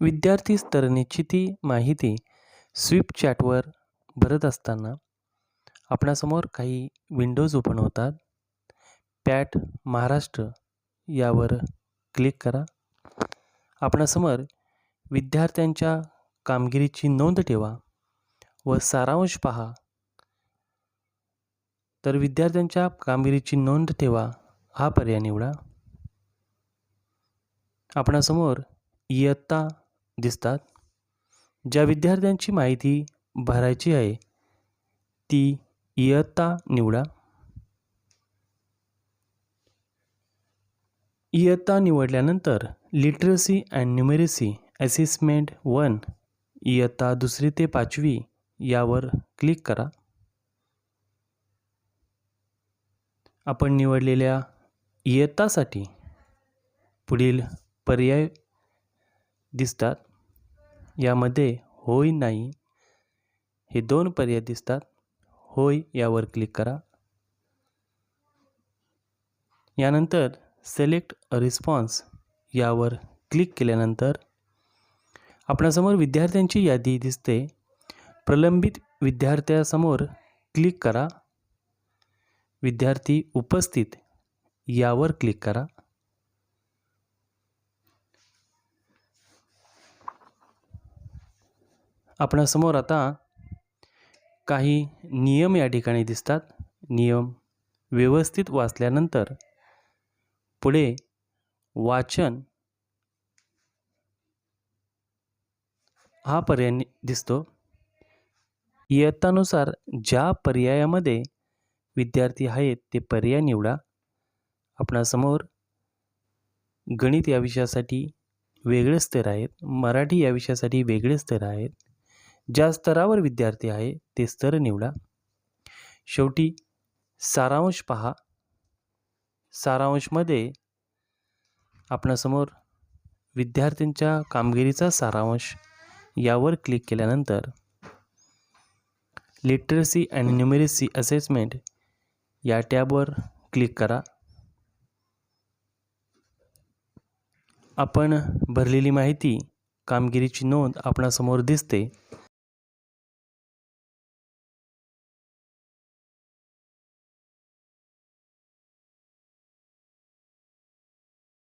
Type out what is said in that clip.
विद्यार्थी स्तरनिश्चिती माहिती स्विप चॅटवर भरत असताना आपणासमोर काही विंडोज ओपन होतात. पॅट महाराष्ट्र यावर क्लिक करा. आपणासमोर विद्यार्थ्यांच्या कामगिरीची नोंद ठेवा व सारांश पहा. तर विद्यार्थ्यांच्या कामगिरीची नोंद ठेवा हा पर्याय निवडा. आपणासमोर इयत्ता दिसतात. ज्या विद्यार्थ्यांची माहिती भरायची आहे ती इयत्ता निवडा. इयत्ता निवडल्यानंतर literacy and numeracy assessment one इयत्ता दुसरी ते पाचवी यावर क्लिक करा. आपण निवडलेल्या इयत्तासाठी पुढील पर्याय दिसतात. यामध्ये होय नाही. हे दोन पर्याय दिसतात. होय यावर क्लिक करा. यानंतर सिलेक्ट रिस्पॉन्स यावर क्लिक केल्यानंतर आपणासमोर विद्यार्थ्यांची यादी दिसते. प्रलंबित विद्यार्थ्यासमोर क्लिक करा. विद्यार्थी उपस्थित यावर क्लिक करा. आपणासमोर आता काही नियम या ठिकाणी दिसतात. नियम व्यवस्थित वाचल्यानंतर पुढे वाचन हा पर्याय दिसतो. इयत्तानुसार ज्या पर्यायामध्ये विद्यार्थी आहेत ते पर्याय निवडा. आपणासमोर गणित या विषयासाठी वेगळे स्तर आहेत. मराठी या विषयासाठी वेगळे स्तर आहेत. ज्या स्तरावर विद्यार्थी आहे ते स्तर निवडा. शेवटी सारांश पहा. सारांशमध्ये आपणासमोर विद्यार्थ्यांच्या कामगिरीचा सारांश यावर क्लिक केल्यानंतर लिटरसी अँड न्युमेरसी असेसमेंट या टॅबवर क्लिक करा. आपण भरलेली माहिती कामगिरीची नोंद आपणासमोर दिसते.